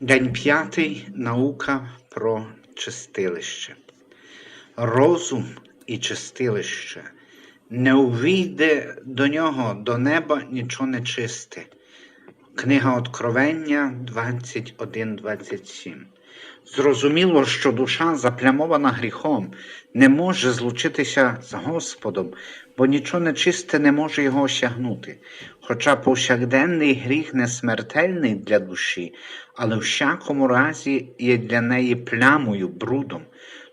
День п'ятий. Наука про чистилище. Розум і чистилище. Не увійде до нього до неба нічого нечисте. Книга Откровення 21.27. Зрозуміло, що душа, заплямована гріхом, не може злучитися з Господом, бо нічого нечисте не може його осягнути. Хоча повсякденний гріх не смертельний для душі, але в всякому разі є для неї плямою, брудом.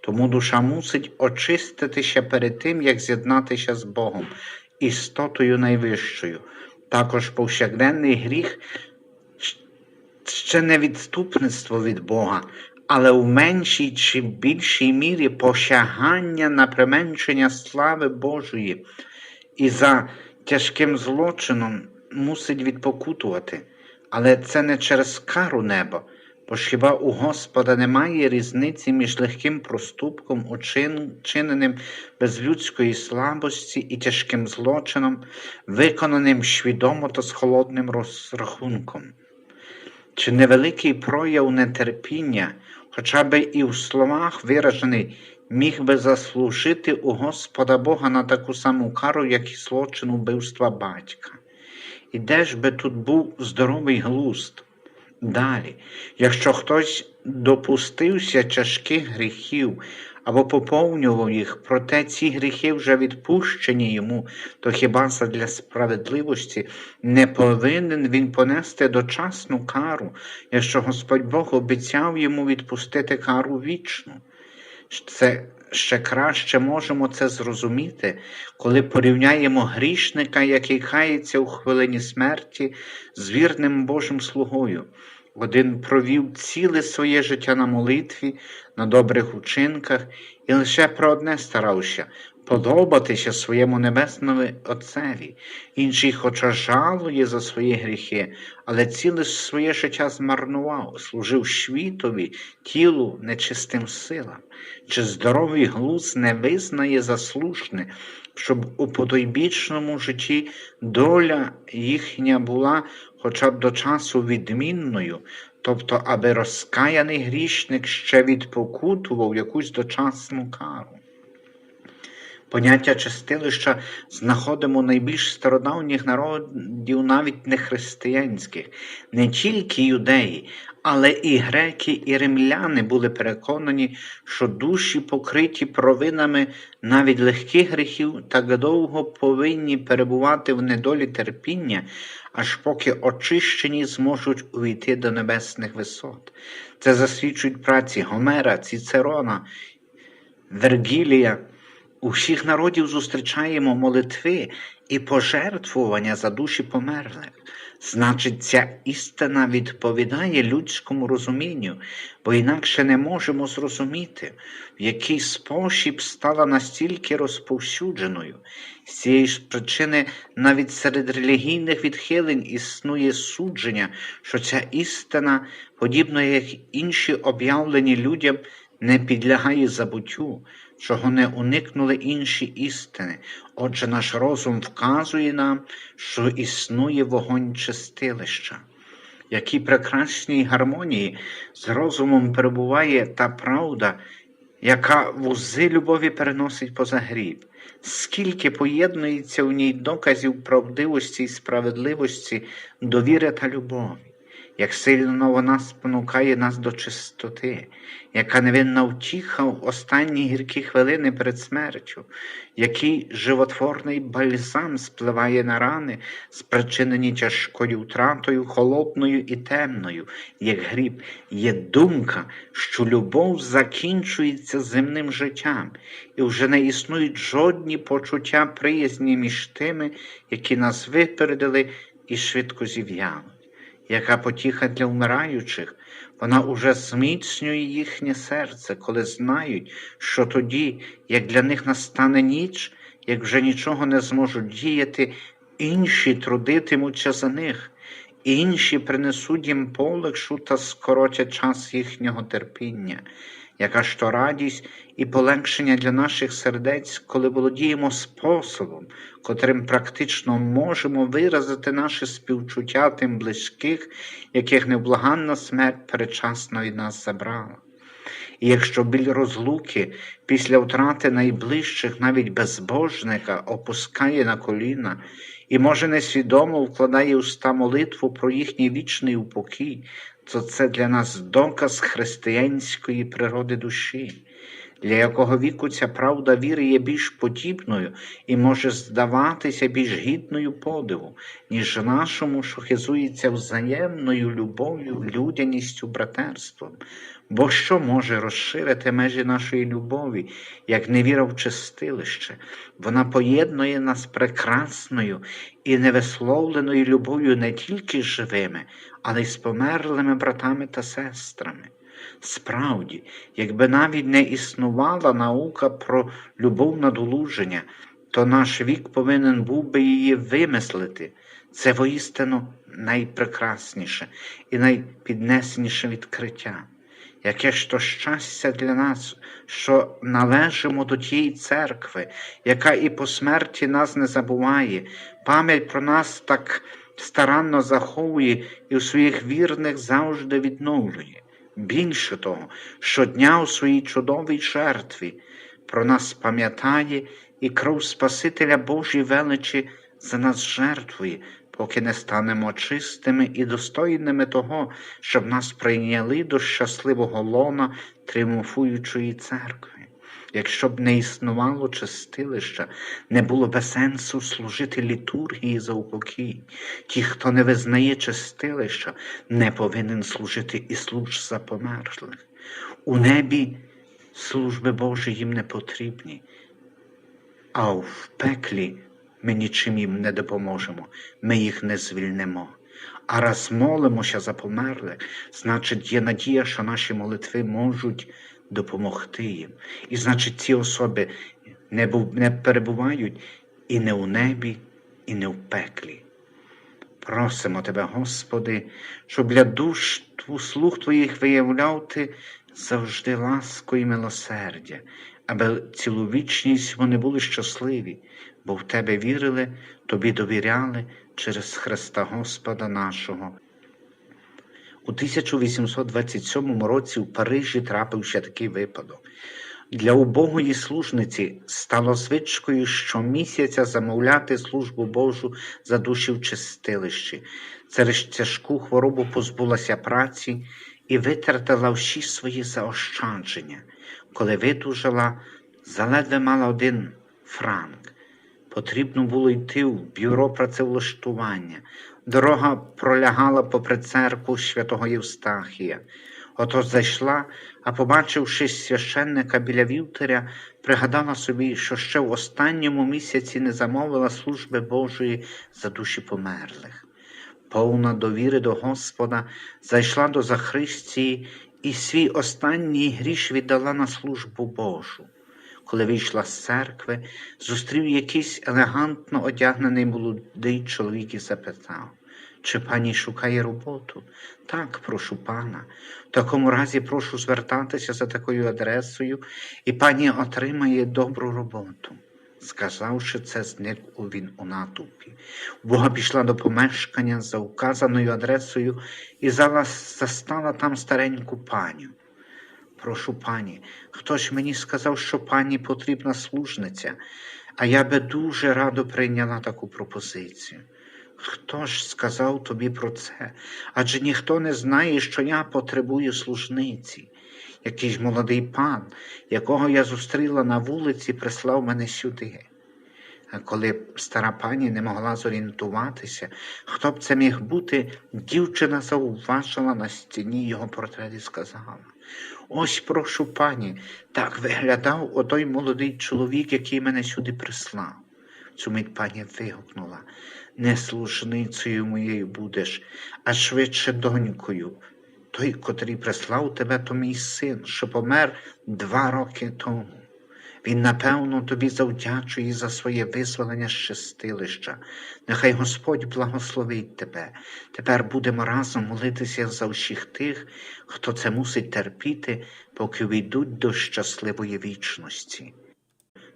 Тому душа мусить очиститися перед тим, як з'єднатися з Богом, істотою найвищою. Також повсякденний гріх ще не відступництво від Бога, але в меншій чи більшій мірі посягання на применшення слави Божої і за тяжким злочином мусить відпокутувати. Але це не через кару неба, бо ж хіба у Господа немає різниці між легким проступком, учиненим без людської слабості і тяжким злочином, виконаним свідомо та з холодним розрахунком чи невеликий прояв нетерпіння, хоча би і в словах виражений, міг би заслужити у Господа Бога на таку саму кару, як і злочин убивства батька. І де ж би тут був здоровий глузд? Далі, якщо хтось допустився тяжких гріхів або поповнював їх, проте ці гріхи вже відпущені йому, то хіба для справедливості не повинен він понести дочасну кару, якщо Господь Бог обіцяв йому відпустити кару вічну? Це ще краще можемо це зрозуміти, коли порівняємо грішника, який кається у хвилині смерті, з вірним Божим слугою. Один провів ціле своє життя на молитві, на добрих учинках і лише про одне старався подобатися своєму небесному Отцеві. Інший, хоча жалує за свої гріхи, але ціле своє життя змарнував, служив світові, тілу, нечистим силам. Чи здоровий глузд не визнає заслушне, щоб у потойбічному житті доля їхня була хоча б до часу відмінною, тобто, аби розкаяний грішник ще відпокутував якусь дочасну кару. Поняття чистилища знаходимо найбільш стародавніх народів, навіть не християнських, не тільки юдеї, але і греки, і римляни були переконані, що душі, покриті провинами навіть легких гріхів, так довго повинні перебувати в недолі терпіння, аж поки очищені зможуть увійти до небесних висот. Це засвідчують праці Гомера, Цицерона, Вергілія. У всіх народів зустрічаємо молитви і пожертвування за душі померлих. Значить, ця істина відповідає людському розумінню, бо інакше не можемо зрозуміти, в який спосіб стала настільки розповсюдженою. З цієї ж причини навіть серед релігійних відхилень існує судження, що ця істина, подібно як інші об'явлені людям, не підлягає забуттю, чого не уникнули інші істини. Отже, наш розум вказує нам, що існує вогонь чистилища. Які прекрасній гармонії з розумом перебуває та правда, яка вузи любові переносить поза гріб, скільки поєднується в ній доказів правдивості і справедливості, довіри та любові як сильно вона спонукає нас до чистоти, яка невинна втіха в останні гіркі хвилини перед смертю, який животворний бальзам спливає на рани, спричинені тяжкою втратою, холодною і темною, як гріб, є думка, що любов закінчується земним життям, і вже не існують жодні почуття приязні між тими, які нас випередили і швидко зів'яли яка потіха для вмираючих, вона уже зміцнює їхнє серце, коли знають, що тоді, як для них настане ніч, як вже нічого не зможуть діяти, інші трудитимуться за них, інші принесуть їм полегшу та скоротять час їхнього терпіння. яка ж то радість і полегшення для наших сердець, коли володіємо способом, котрим практично можемо виразити наше співчуття тим близьких, яких невблаганна смерть передчасно від нас забрала. І якщо біль розлуки після втрати найближчих навіть безбожника опускає на коліна і, може, несвідомо вкладає уста молитву про їхній вічний упокій, то це для нас доказ християнської природи душі, для якого віку ця правда віри є більш подібною і може здаватися більш гідною подиву, ніж нашому, що хизується взаємною любов'ю, людяністю, братерством. Бо що може розширити межі нашої любові, як невіра в чистилище? Вона поєднує нас прекрасною і невисловленою любов'ю не тільки з живими, але й з померлими братами та сестрами. Справді, якби навіть не існувала наука про любов надолуження, то наш вік повинен був би її вимислити. Це воістину найпрекрасніше і найпіднесеніше відкриття. Яке ж то щастя для нас, що належимо до тієї церкви, яка і по смерті нас не забуває, пам'ять про нас так старанно заховує і у своїх вірних завжди відновлює. Більше того, щодня у своїй чудовій жертві про нас пам'ятає і кров Спасителя Божій величі за нас жертвує, поки не станемо чистими і достойними того, щоб нас прийняли до щасливого лона тріумфуючої церкви. Якщо б не існувало чистилища, не було б сенсу служити літургії за упокій. Ті, хто не визнає чистилища, не повинен служити і служб за померлих. У небі служби Божі їм не потрібні, а в пеклі ми нічим їм не допоможемо, ми їх не звільнимо. А раз молимося за померлих, значить є надія, що наші молитви можуть допомогти їм. І значить, ці особи не, був, не перебувають і не у небі, і не в пеклі. Просимо Тебе, Господи, щоб для душ слух Твоїх виявляв Ти завжди ласку і милосердя, аби цілу вічність вони були щасливі, бо в Тебе вірили, Тобі довіряли через Христа Господа нашого. У 1827 році в Парижі трапився такий випадок. Для убогої служниці стало звичкою щомісяця замовляти службу Божу за душі в чистилищі. Через тяжку хворобу позбулася праці і витратила всі свої заощадження. Коли видужала, заледве мала один франк. Потрібно було йти в бюро працевлаштування. Дорога пролягала попри церкву святого Євстахія. Отож зайшла, а побачивши священника біля вівтаря, пригадала собі, що ще в останньому місяці не замовила служби Божої за душі померлих. Повна довіри до Господа, зайшла до Захристії і свій останній гріш віддала на службу Божу. Коли вийшла з церкви, зустрів якийсь елегантно одягнений молодий чоловік і запитав, чи пані шукає роботу? Так, прошу пана. В такому разі прошу звертатися за такою адресою, і пані отримає добру роботу. Сказавши це, зник він у натовпі. Бога пішла до помешкання за указаною адресою і застала там стареньку паню. Прошу пані, хтось мені сказав, що пані потрібна служниця, а я би дуже радо прийняла таку пропозицію. Хто ж сказав тобі про це? Адже ніхто не знає, що я потребую служниці. Якийсь молодий пан, якого я зустріла на вулиці, прислав мене сюди. А коли стара пані не могла зорієнтуватися, хто б це міг бути, дівчина зауважила на стіні його портрет і сказала Ось прошу пані, так виглядав отой молодий чоловік, який мене сюди прислав. Цю мить пані вигукнула не служницею моєю будеш, а швидше донькою. Той, котрий прислав тебе, то мій син, що помер два роки тому. Він, напевно, тобі завдячує за своє визволення з чистилища. Нехай Господь благословить тебе. Тепер будемо разом молитися за всіх тих, хто це мусить терпіти, поки війдуть до щасливої вічності.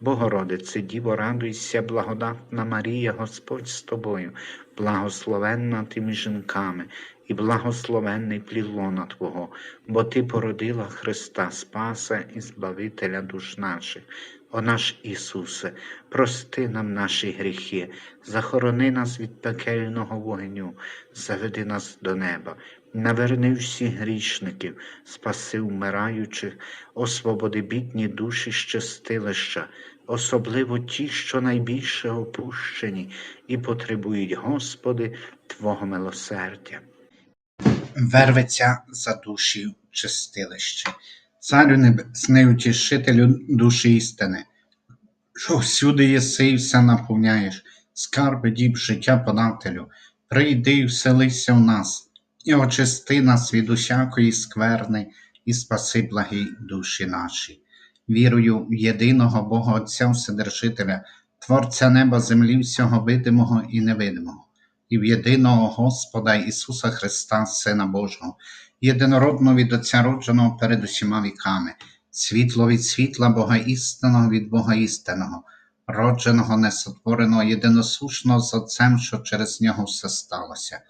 Богородице, Діво, радуйся, благодатна Марія, Господь з тобою, благословенна ти між жінками, і благословенний плід лона Твого, бо Ти породила Христа Спаса і Збавителя душ наших. О наш Ісусе, прости нам наші гріхи, захорони нас від пекельного вогню, заведи нас до неба, наверни всіх грішників, спаси вмираючих, освободи бідні душі щастилища, особливо ті, що найбільше опущені і потребують, Господи, Твого милосердя. Верветься за душі чистилище. Царю небесний утішителю душі істини, що всюди єси і все наповняєш, скарби діб життя подателю, прийди і вселися в нас, і очисти нас від усякої скверни, і спаси благі душі наші. Вірую в єдиного Бога Отця Вседержителя, Творця неба, землі, всього видимого і невидимого, і в єдиного Господа Ісуса Христа, Сина Божого, єдинородного від Отця родженого перед усіма віками, світло від світла Бога істинного від Бога істинного, родженого, несотвореного, єдиносушного з Отцем, що через нього все сталося.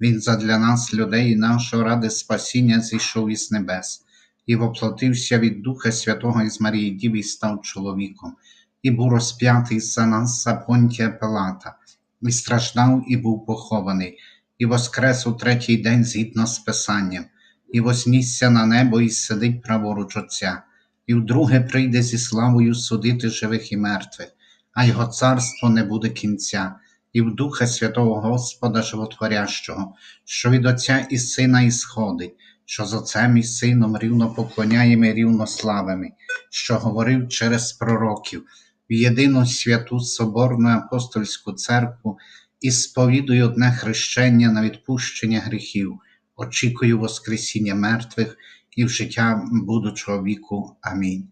Він задля нас, людей, і нашого ради спасіння, зійшов із небес, і воплотився від Духа Святого із Марії Діви і став чоловіком, і був розп'ятий за нас за Понтія Пилата, і страждав, і був похований, і воскрес у третій день згідно з Писанням, і вознісся на небо, і сидить праворуч Отця, і вдруге прийде зі славою судити живих і мертвих, а його царство не буде кінця, і в Духа Святого Господа Животворящого, що від Отця і Сина ісходить, що з Отцем і Сином рівно поклоняємо і рівно славимо, що говорив через пророків, в єдину святу Соборну апостольську церкву і сповідую одне хрещення на відпущення гріхів, очікую Воскресіння мертвих і в життя будучого віку. Амінь.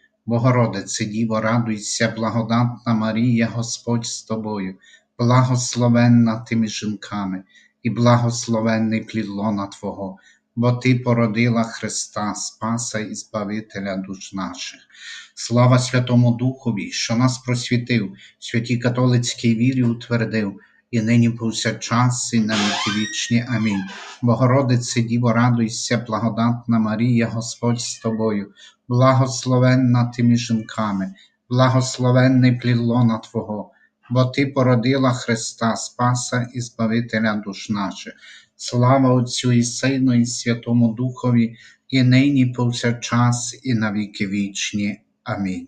Богородице Діво, радуйся, благодатна Марія, Господь з тобою, благословенна ти між жінками, і благословенний плід лона Твого, бо Ти породила Христа, Спаса і Збавителя душ наших. Слава Святому Духові, що нас просвітив, святій католицькій вірі утвердив, і нині повсякчас, і на віки вічні. Амінь. Богородице Діво, радуйся, благодатна Марія, Господь з тобою, благословенна ти між жінками, благословенний плід лона Твого, бо Ти породила Христа Спаса і Збавителя душ наших. Слава Отцю і Сину, і Святому Духові, і нині повсякчас, і на віки вічні. Амінь.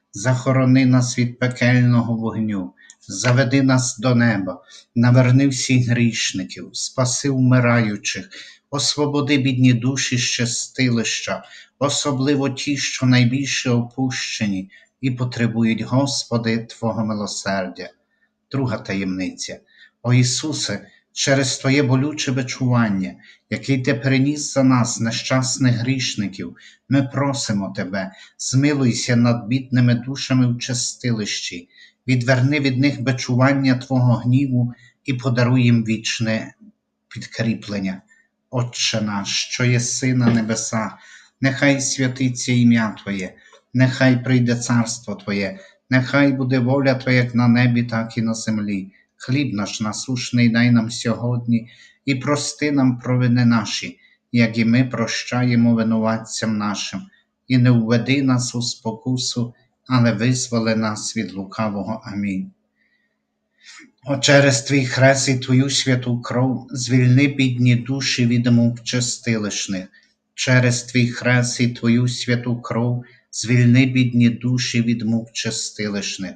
захорони нас від пекельного вогню, заведи нас до неба, наверни всіх грішників, спаси вмираючих, освободи бідні душі з чистилища, особливо ті, що найбільше опущені і потребують, Господи, Твого милосердя. Друга таємниця. О Ісусе, через Твоє болюче бичування, який Ти приніс за нас, нещасних грішників, ми просимо Тебе, змилуйся над бідними душами в чистилищі, відверни від них бичування Твого гніву і подаруй їм вічне підкріплення. Отче наш, що єси на небесах, нехай святиться ім'я Твоє, нехай прийде царство Твоє, нехай буде воля Твоя як на небі, так і на землі. Хліб наш насушний дай нам сьогодні, і прости нам провини наші, як і ми прощаємо винуватцям нашим, і не введи нас у спокусу, але визволи нас від лукавого. Амінь. О, через твій хрест і твою святу кров, звільни бідні душі від мук чистилишних, через твій хрест і твою святу кров, звільни бідні душі від мук чистилишних,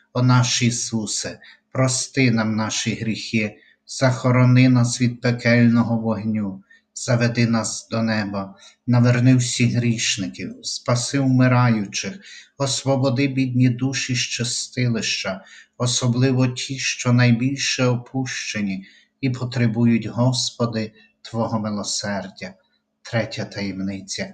О наш Ісусе, прости нам наші гріхи, захорони нас від пекельного вогню, заведи нас до неба, наверни всіх грішників, спаси вмираючих, освободи бідні душі з чистилища, особливо ті, що найбільше опущені і потребують, Господи, Твого милосердя. Третя таємниця.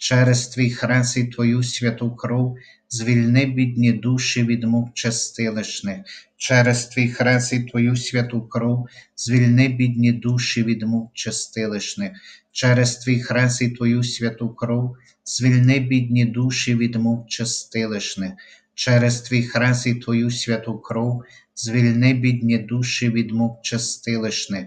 через твій хрест і твою святу кров звільни бідні душі від мук чистилищних, через твій хрест і твою святу кров звільни бідні душі від мук чистилищних, через твій хрест і твою святу кров звільни бідні душі від мук чистилищних, через твій хрест і твою святу кров звільни бідні душі від мук чистилищних,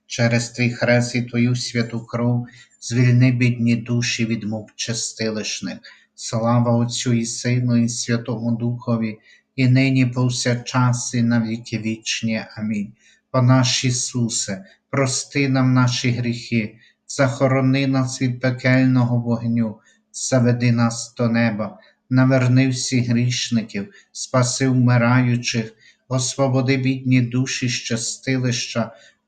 через твій хрест і твою святу кров звільни бідні душі від мук чистилищних. Слава Отцю і Сину, і Святому Духові, і нині повсякчас, і на віки вічні. Амінь. О наш Ісусе, прости нам наші гріхи, захорони нас від пекельного вогню, заведи нас до неба, наверни всіх грішників, спаси вмираючих, освободи бідні душі з чистилища,